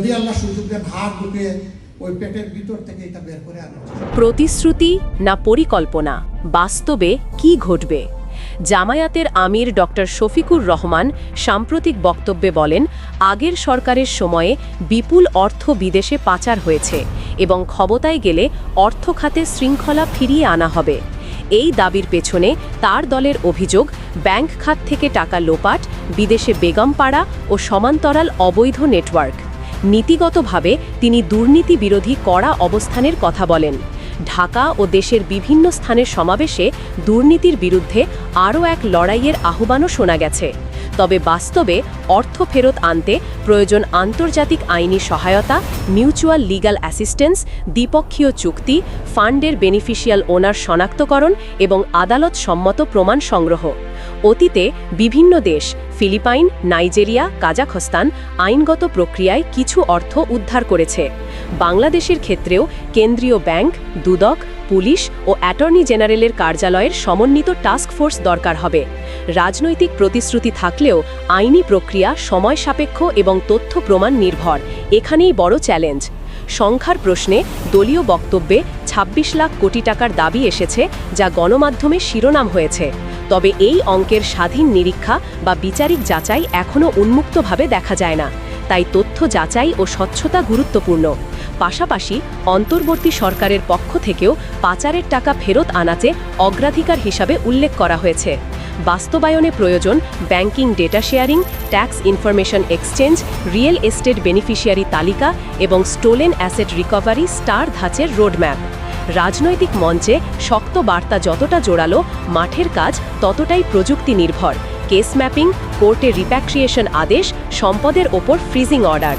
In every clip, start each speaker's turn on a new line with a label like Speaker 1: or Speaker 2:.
Speaker 1: যদি আল্লাহ সুযোগ দেন হাত ঢুকে ওই পেটের ভিতর থেকে এটা বের করে আনার
Speaker 2: প্রতিশ্রুতি না পরিকল্পনা? বাস্তবে কি ঘটবে? জামায়াতের আমির ডক্টর শফিকুর রহমান সাম্প্রতিক বক্তব্যে বলেন, আগের সরকারের সময়ে বিপুল অর্থ বিদেশে পাচার হয়েছে এবং ক্ষমতায় গেলে অর্থ খাতে শৃঙ্খলা ফিরিয়ে আনা হবে। এই দাবির পেছনে তার দলের অভিযোগ, ব্যাংক খাত থেকে টাকা লোপাট, বিদেশে বেগমপাড়া ও সমান্তরাল অবৈধ নেটওয়ার্ক। নীতিগতভাবে তিনি দুর্নীতি বিরোধী কড়া অবস্থানের কথা বলেন। ঢাকা ও দেশের বিভিন্ন স্থানের সমাবেশে দুর্নীতির বিরুদ্ধে আরও এক লড়াইয়ের আহ্বানও শোনা গেছে। তবে বাস্তবে অর্থ ফেরত আনতে প্রয়োজন আন্তর্জাতিক আইনি সহায়তা, মিউচুয়াল লিগ্যাল অ্যাসিস্ট্যান্স, দ্বিপক্ষীয় চুক্তি, ফান্ডের বেনিফিশিয়াল ওনার শনাক্তকরণ এবং আদালত সম্মত প্রমাণ সংগ্রহ। অতীতে বিভিন্ন দেশ, ফিলিপাইন, নাইজেরিয়া, কাজাখস্তান আইনগত প্রক্রিয়ায় কিছু অর্থ উদ্ধার করেছে। বাংলাদেশের ক্ষেত্রেও কেন্দ্রীয় ব্যাংক, দুদক পুলিশ ও অ্যাটর্নি জেনারেলের কার্যালয়ের সমন্বিত টাস্ক ফোর্স দরকার হবে। রাজনৈতিক প্রতিশ্রুতি থাকলেও আইনি প্রক্রিয়া সময় সাপেক্ষ এবং তথ্য প্রমাণ নির্ভর। এখানেই বড় চ্যালেঞ্জ। সংখ্যার প্রশ্নে দলীয় বক্তব্যে ২৬ লাখ কোটি টাকার দাবি এসেছে, যা গণমাধ্যমে শিরোনাম হয়েছে। তবে এই অঙ্কের স্বাধীন নিরীক্ষা বা বিচারিক যাচাই এখনও উন্মুক্তভাবে দেখা যায় না। তাই তথ্য যাচাই ও স্বচ্ছতা গুরুত্বপূর্ণ। পাশাপাশি অন্তর্বর্তী সরকারের পক্ষ থেকেও পাচারের টাকা ফেরত আনাতে অগ্রাধিকার হিসাবে উল্লেখ করা হয়েছে। বাস্তবায়নে প্রয়োজন banking data sharing, tax information exchange, real estate beneficiary তালিকা এবং স্টোলেন অ্যাসেট রিকভারি স্টার ধাঁচের রোডম্যাপ। রাজনৈতিক মঞ্চে শক্ত বার্তা যতটা জোরালো, মাঠের কাজ ততটাই প্রযুক্তি নির্ভর কেস ম্যাপিং, কোর্টে রিপ্যাক্রিয়েশন আদেশ, সম্পদের ওপর ফ্রিজিং অর্ডার।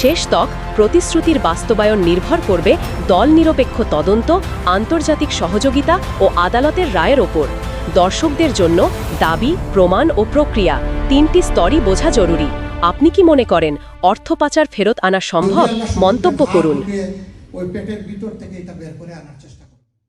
Speaker 2: শেষ তক প্রতিশ্রুতির বাস্তবায়ন নির্ভর করবে দল নিরপেক্ষ তদন্ত, আন্তর্জাতিক সহযোগিতা ও আদালতের রায়ের ওপর। দর্শকদের জন্য দাবি, প্রমাণ ও প্রক্রিয়া তিনটি স্তরই বোঝা জরুরি। আপনি কি মনে করেন অর্থ পাচার ফেরত আনা সম্ভব? মন্তব্য করুন।
Speaker 1: ওই পেটের ভিতর থেকে এটা বের করে আনার চেষ্টা